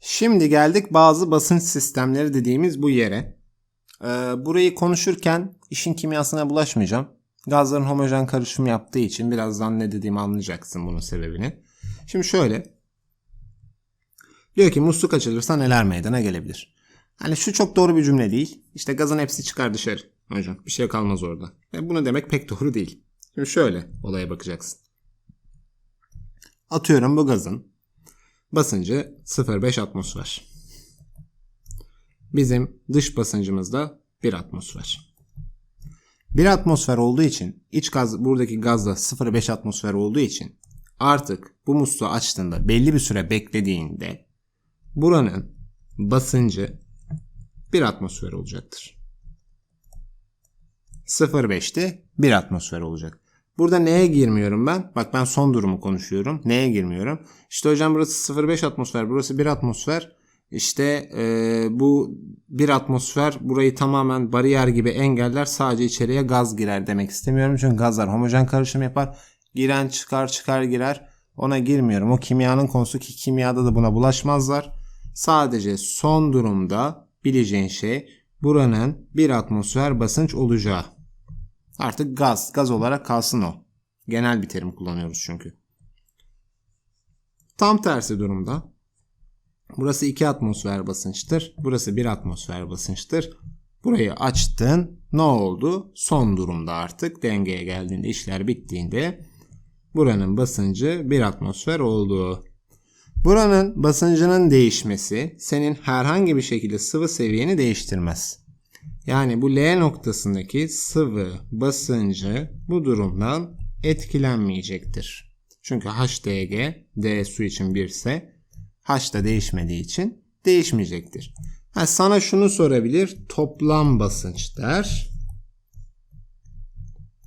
Şimdi geldik bazı basınç sistemleri dediğimiz bu yere. Ee, burayı konuşurken işin kimyasına bulaşmayacağım. Gazların homojen karışım yaptığı için birazdan ne dediğimi anlayacaksın bunun sebebini. Şimdi şöyle. Diyor ki musluk açılırsa neler meydana gelebilir? Hani şu çok doğru bir cümle değil. İşte gazın hepsi çıkar dışarı. Hocam bir şey kalmaz orada. E bunu demek pek doğru değil. Şimdi şöyle olaya bakacaksın. Atıyorum bu gazın basıncı 0,5 atmosfer. Bizim dış basıncımız da 1 atmosfer. 1 atmosfer olduğu için iç gaz buradaki gazda 0,5 atmosfer olduğu için artık bu musluğu açtığında belli bir süre beklediğinde buranın basıncı 1 atmosfer olacaktır. 0,5'te 1 atmosfer olacak. Burada neye girmiyorum ben? Bak ben son durumu konuşuyorum. Neye girmiyorum? İşte hocam burası 0,5 atmosfer, burası 1 atmosfer. İşte e, bu 1 atmosfer burayı tamamen bariyer gibi engeller. Sadece içeriye gaz girer demek istemiyorum. Çünkü gazlar homojen karışım yapar. Giren çıkar çıkar girer. Ona girmiyorum. O kimyanın konusu ki kimyada da buna bulaşmazlar. Sadece son durumda bileceğin şey buranın 1 atmosfer basınç olacağı. Artık gaz, gaz olarak kalsın o. Genel bir terim kullanıyoruz çünkü. Tam tersi durumda burası 2 atmosfer basınçtır. Burası 1 atmosfer basınçtır. Burayı açtın. Ne oldu? Son durumda artık dengeye geldiğinde işler bittiğinde buranın basıncı 1 atmosfer oldu. Buranın basıncının değişmesi senin herhangi bir şekilde sıvı seviyeni değiştirmez. Yani bu L noktasındaki sıvı basıncı bu durumdan etkilenmeyecektir. Çünkü HDG D su için 1 ise H da değişmediği için değişmeyecektir. Ha, sana şunu sorabilir. Toplam basınç der.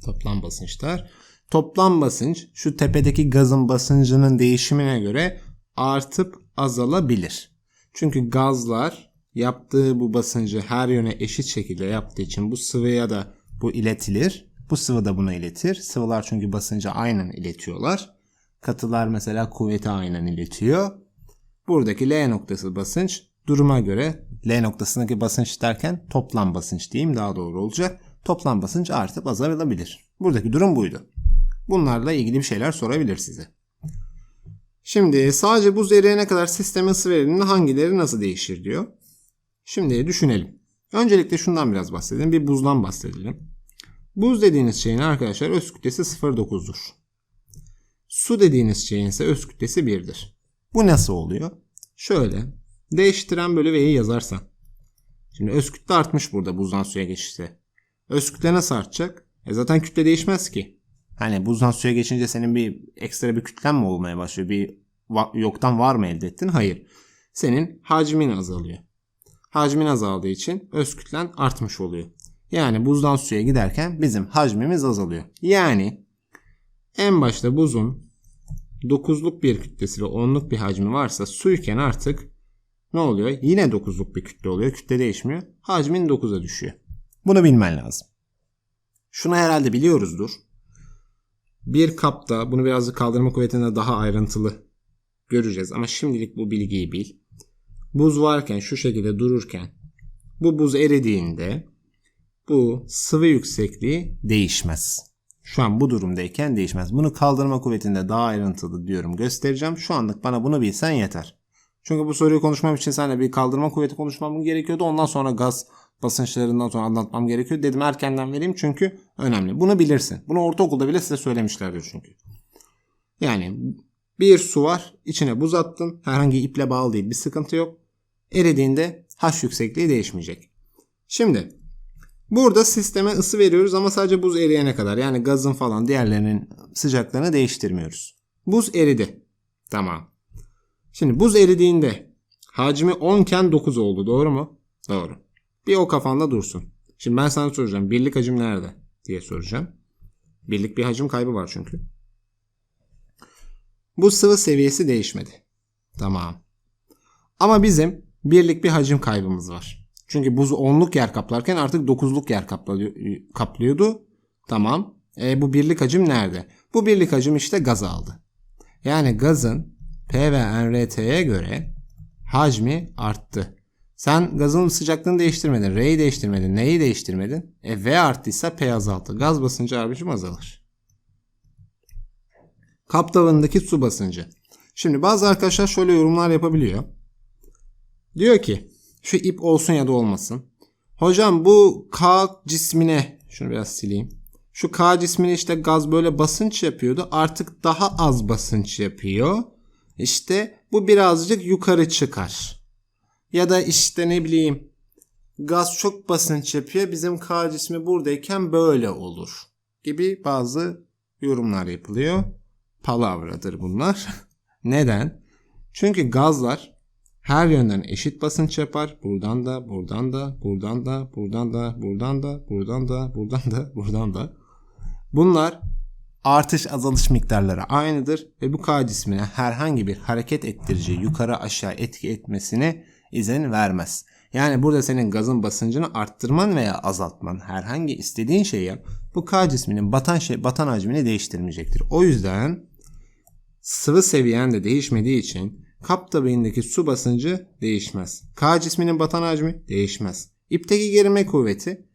Toplam basınç der. Toplam basınç şu tepedeki gazın basıncının değişimine göre artıp azalabilir. Çünkü gazlar yaptığı bu basıncı her yöne eşit şekilde yaptığı için bu sıvıya da bu iletilir. Bu sıvı da buna iletir. Sıvılar çünkü basıncı aynen iletiyorlar. Katılar mesela kuvveti aynen iletiyor. Buradaki L noktası basınç duruma göre L noktasındaki basınç derken toplam basınç diyeyim daha doğru olacak. Toplam basınç artıp azalabilir. Buradaki durum buydu. Bunlarla ilgili bir şeyler sorabilir size. Şimdi sadece buz eriyene kadar sistemin ısı hangileri nasıl değişir diyor. Şimdi düşünelim. Öncelikle şundan biraz bahsedelim. Bir buzdan bahsedelim. Buz dediğiniz şeyin arkadaşlar öz kütlesi 0.9'dur. Su dediğiniz şeyin ise öz kütlesi 1'dir. Bu nasıl oluyor? Şöyle. Değiştiren bölü V'yi yazarsan. Şimdi öz kütle artmış burada buzdan suya geçişte. Öz kütle nasıl artacak? E zaten kütle değişmez ki. Hani buzdan suya geçince senin bir ekstra bir kütlen mi olmaya başlıyor? Bir yoktan var mı elde ettin? Hayır. Senin hacmin azalıyor. Hacmin azaldığı için öz kütlen artmış oluyor. Yani buzdan suya giderken bizim hacmimiz azalıyor. Yani en başta buzun 9'luk bir kütlesi ve 10'luk bir hacmi varsa suyken artık ne oluyor? Yine 9'luk bir kütle oluyor. Kütle değişmiyor. Hacmin 9'a düşüyor. Bunu bilmen lazım. Şunu herhalde biliyoruzdur. Bir kapta bunu birazcık kaldırma kuvvetinde daha ayrıntılı göreceğiz. Ama şimdilik bu bilgiyi bil. Buz varken şu şekilde dururken bu buz eridiğinde bu sıvı yüksekliği değişmez. Şu an bu durumdayken değişmez. Bunu kaldırma kuvvetinde daha ayrıntılı diyorum göstereceğim. Şu anlık bana bunu bilsen yeter. Çünkü bu soruyu konuşmam için seninle bir kaldırma kuvveti konuşmam gerekiyordu. Ondan sonra gaz basınçlarından sonra anlatmam gerekiyor. Dedim erkenden vereyim çünkü önemli. Bunu bilirsin. Bunu ortaokulda bile size söylemişlerdir çünkü. Yani bir su var. içine buz attın. Herhangi iple bağlı değil. Bir sıkıntı yok. Eridiğinde H yüksekliği değişmeyecek. Şimdi burada sisteme ısı veriyoruz ama sadece buz eriyene kadar. Yani gazın falan diğerlerinin sıcaklığını değiştirmiyoruz. Buz eridi. Tamam. Şimdi buz eridiğinde hacmi 10 iken 9 oldu. Doğru mu? Doğru. Bir o kafanda dursun. Şimdi ben sana soracağım. Birlik hacim nerede? diye soracağım. Birlik bir hacim kaybı var çünkü. Bu sıvı seviyesi değişmedi. Tamam. Ama bizim birlik bir hacim kaybımız var. Çünkü buz 10'luk yer kaplarken artık 9'luk yer kaplıyordu. Tamam. E, bu birlik hacim nerede? Bu birlik hacim işte gaz aldı. Yani gazın P ve NRT'ye göre hacmi arttı. Sen gazın sıcaklığını değiştirmedin, R'yi değiştirmedin, neyi değiştirmedin? E V arttıysa P azalttı. Gaz basıncı abicim azalır. Kap tavanındaki su basıncı. Şimdi bazı arkadaşlar şöyle yorumlar yapabiliyor. Diyor ki şu ip olsun ya da olmasın. Hocam bu K cismine şunu biraz sileyim. Şu K cismine işte gaz böyle basınç yapıyordu. Artık daha az basınç yapıyor. İşte bu birazcık yukarı çıkar. Ya da işte ne bileyim gaz çok basınç yapıyor. Bizim K cismi buradayken böyle olur. Gibi bazı yorumlar yapılıyor. Palavradır bunlar. Neden? Çünkü gazlar her yönden eşit basınç yapar. Buradan da, buradan da, buradan da, buradan da, buradan da, buradan da, buradan da, buradan da. Bunlar artış azalış miktarları aynıdır ve bu K cismine herhangi bir hareket ettirici yukarı aşağı etki etmesine izin vermez. Yani burada senin gazın basıncını arttırman veya azaltman herhangi istediğin şeyi yap. Bu K cisminin batan şey batan hacmini değiştirmeyecektir. O yüzden sıvı seviyen de değişmediği için kap tabiğindeki su basıncı değişmez. K cisminin batan hacmi değişmez. İpteki gerilme kuvveti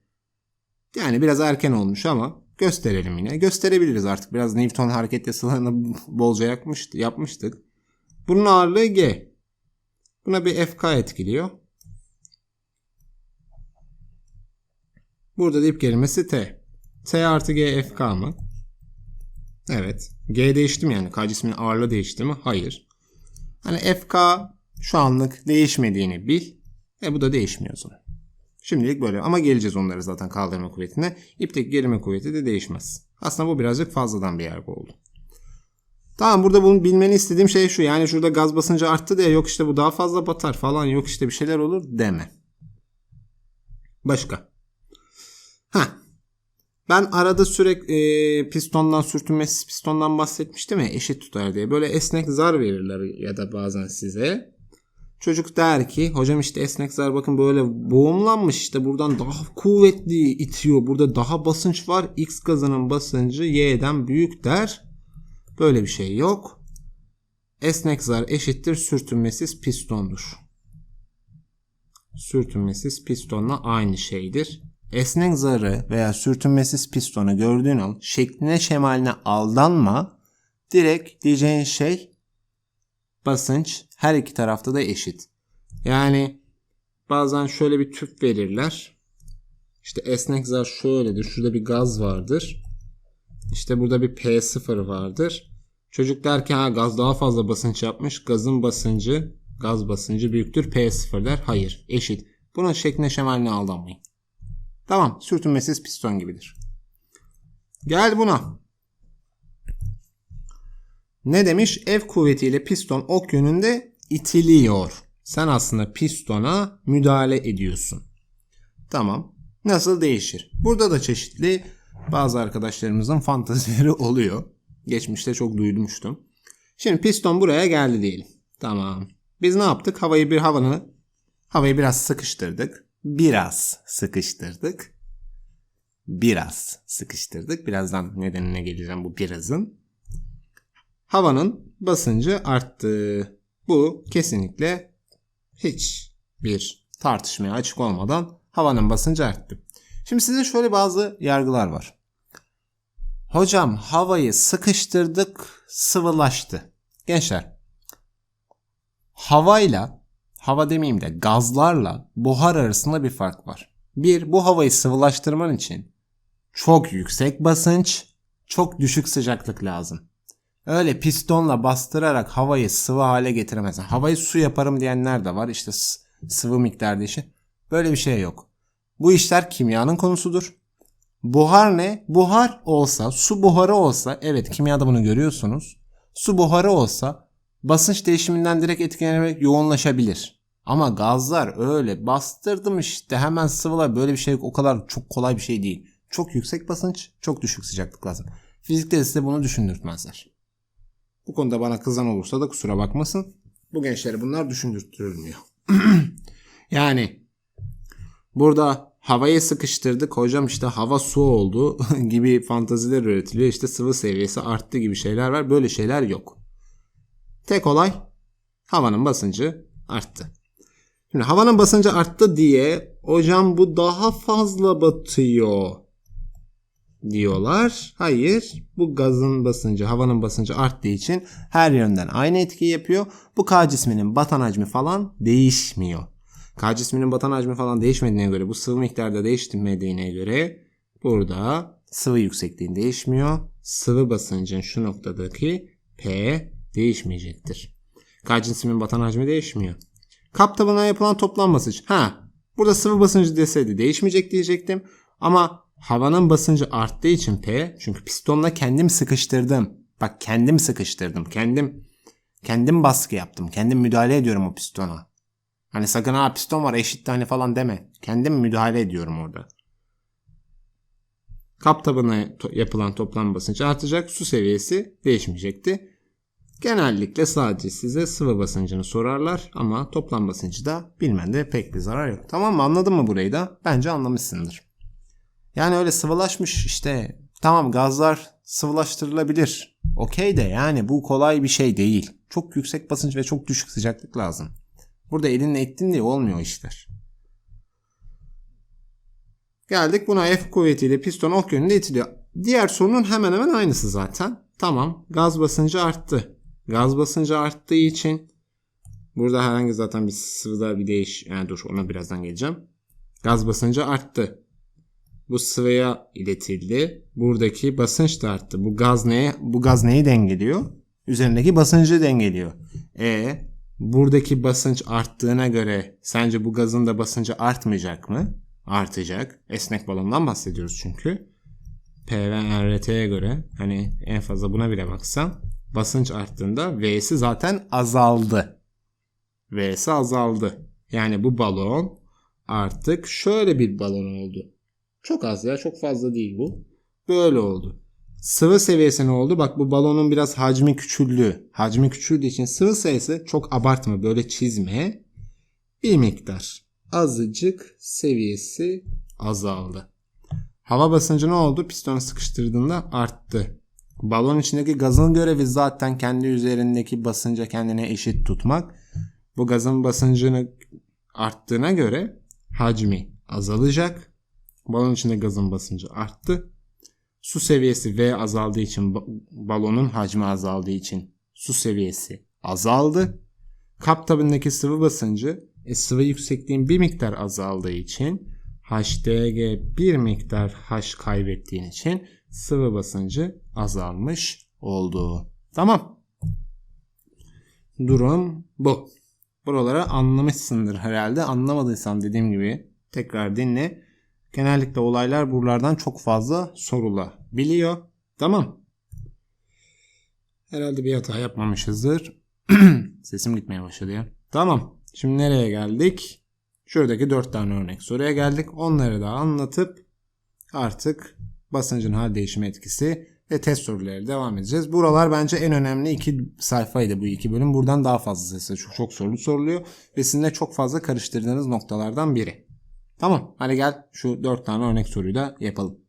yani biraz erken olmuş ama gösterelim yine. Gösterebiliriz artık. Biraz Newton hareket yasalarını bolca yapmış, yapmıştık. Bunun ağırlığı G. Buna bir FK etkiliyor. Burada da ip gerilmesi T. T artı G FK mı? Evet. G değişti mi yani? K cisminin ağırlığı değişti mi? Hayır. Hani FK şu anlık değişmediğini bil. E bu da değişmiyor zaman. Şimdilik böyle ama geleceğiz onları zaten kaldırma kuvvetine. İpteki gerilme kuvveti de değişmez. Aslında bu birazcık fazladan bir yargı oldu. Tamam burada bunu bilmeni istediğim şey şu. Yani şurada gaz basıncı arttı diye yok işte bu daha fazla batar falan yok işte bir şeyler olur deme. Başka. Ha. Ben arada sürekli e, pistondan sürtünmesiz pistondan bahsetmiştim ya eşit tutar diye. Böyle esnek zar verirler ya da bazen size. Çocuk der ki hocam işte esnek zar bakın böyle boğumlanmış işte buradan daha kuvvetli itiyor. Burada daha basınç var. X gazının basıncı Y'den büyük der. Böyle bir şey yok. Esnek zar eşittir sürtünmesiz pistondur. Sürtünmesiz pistonla aynı şeydir. Esnek zarı veya sürtünmesiz pistonu gördüğün an şekline şemaline aldanma. Direkt diyeceğin şey basınç her iki tarafta da eşit. Yani bazen şöyle bir tüp verirler. İşte esnek zar şöyledir. Şurada bir gaz vardır. İşte burada bir P0 vardır. Çocuk derken ha, gaz daha fazla basınç yapmış. Gazın basıncı, gaz basıncı büyüktür P0 der. Hayır, eşit. Bunun şekline şemaline aldanmayın. Tamam, sürtünmesiz piston gibidir. Gel buna. Ne demiş? F kuvvetiyle piston ok yönünde itiliyor. Sen aslında pistona müdahale ediyorsun. Tamam. Nasıl değişir? Burada da çeşitli bazı arkadaşlarımızın fantazileri oluyor. Geçmişte çok duymuştum. Şimdi piston buraya geldi diyelim. Tamam. Biz ne yaptık? Havayı bir havanı havayı biraz sıkıştırdık. Biraz sıkıştırdık. Biraz sıkıştırdık. Birazdan nedenine geleceğim bu birazın. Havanın basıncı arttı. Bu kesinlikle hiç bir tartışmaya açık olmadan havanın basıncı arttı. Şimdi size şöyle bazı yargılar var. Hocam havayı sıkıştırdık, sıvılaştı. Gençler, havayla, hava demeyeyim de gazlarla buhar arasında bir fark var. Bir, bu havayı sıvılaştırman için çok yüksek basınç, çok düşük sıcaklık lazım. Öyle pistonla bastırarak havayı sıvı hale getiremezsin. Havayı su yaparım diyenler de var. İşte sıvı miktar işi. Böyle bir şey yok. Bu işler kimyanın konusudur. Buhar ne? Buhar olsa, su buharı olsa, evet kimyada bunu görüyorsunuz. Su buharı olsa basınç değişiminden direkt etkilenerek yoğunlaşabilir. Ama gazlar öyle bastırdım işte hemen sıvılar böyle bir şey o kadar çok kolay bir şey değil. Çok yüksek basınç, çok düşük sıcaklık lazım. Fizikte size bunu düşündürtmezler. Bu konuda bana kızan olursa da kusura bakmasın. Bu gençlere bunlar düşündürtülmüyor. yani burada havayı sıkıştırdık hocam işte hava su oldu gibi fantaziler üretiliyor. İşte sıvı seviyesi arttı gibi şeyler var. Böyle şeyler yok. Tek olay havanın basıncı arttı. Şimdi havanın basıncı arttı diye hocam bu daha fazla batıyor diyorlar. Hayır bu gazın basıncı havanın basıncı arttığı için her yönden aynı etki yapıyor. Bu K cisminin batan hacmi falan değişmiyor. K cisminin batan hacmi falan değişmediğine göre bu sıvı miktarda değişmediğine göre burada sıvı yüksekliğin değişmiyor. Sıvı basıncın şu noktadaki P değişmeyecektir. K cisminin batan hacmi değişmiyor. Kap tabanına yapılan toplam basınç. Ha, burada sıvı basıncı deseydi değişmeyecek diyecektim. Ama havanın basıncı arttığı için P, çünkü pistonla kendim sıkıştırdım. Bak kendim sıkıştırdım. Kendim kendim baskı yaptım. Kendim müdahale ediyorum o pistona. Hani sakın ha piston var eşit hani falan deme. Kendim müdahale ediyorum orada. Kap tabanına yapılan toplam basınç artacak. Su seviyesi değişmeyecekti. Genellikle sadece size sıvı basıncını sorarlar ama toplam basıncı da bilmende pek bir zarar yok. Tamam mı? Anladın mı burayı da? Bence anlamışsındır. Yani öyle sıvılaşmış işte tamam gazlar sıvılaştırılabilir. Okey de yani bu kolay bir şey değil. Çok yüksek basınç ve çok düşük sıcaklık lazım. Burada elinle ettin diye olmuyor işler. Geldik buna F kuvvetiyle piston ok yönünde itiliyor. Diğer sorunun hemen hemen aynısı zaten. Tamam gaz basıncı arttı. Gaz basıncı arttığı için burada herhangi zaten bir sıvıda bir değiş yani dur ona birazdan geleceğim. Gaz basıncı arttı. Bu sıvıya iletildi. Buradaki basınç da arttı. Bu gaz neye? Bu gaz neyi dengeliyor? Üzerindeki basıncı dengeliyor. E buradaki basınç arttığına göre sence bu gazın da basıncı artmayacak mı? Artacak. Esnek balondan bahsediyoruz çünkü. P göre hani en fazla buna bile baksan basınç arttığında V'si zaten azaldı. V'si azaldı. Yani bu balon artık şöyle bir balon oldu. Çok az ya çok fazla değil bu. Böyle oldu. Sıvı seviyesi ne oldu? Bak bu balonun biraz hacmi küçüldü. Hacmi küçüldüğü için sıvı sayısı çok abartma böyle çizme. Bir miktar azıcık seviyesi azaldı. Hava basıncı ne oldu? Pistonu sıkıştırdığında arttı. Balon içindeki gazın görevi zaten kendi üzerindeki basınca kendine eşit tutmak. Bu gazın basıncını arttığına göre hacmi azalacak. Balon içinde gazın basıncı arttı. Su seviyesi V azaldığı için ba- balonun hacmi azaldığı için su seviyesi azaldı. Kap tabanındaki sıvı basıncı e, sıvı yüksekliğin bir miktar azaldığı için HDG bir miktar H kaybettiğin için sıvı basıncı azalmış oldu. Tamam. Durum bu. Buraları anlamışsındır herhalde. Anlamadıysan dediğim gibi tekrar dinle. Genellikle olaylar buralardan çok fazla sorulabiliyor. Tamam. Herhalde bir hata yapmamışızdır. Sesim gitmeye başladı ya. Tamam. Şimdi nereye geldik? Şuradaki dört tane örnek soruya geldik. Onları da anlatıp artık basıncın hal değişimi etkisi ve test soruları devam edeceğiz. Buralar bence en önemli iki sayfaydı bu iki bölüm. Buradan daha fazla size çok, çok soru soruluyor ve sizin de çok fazla karıştırdığınız noktalardan biri. Tamam hadi gel şu dört tane örnek soruyu da yapalım.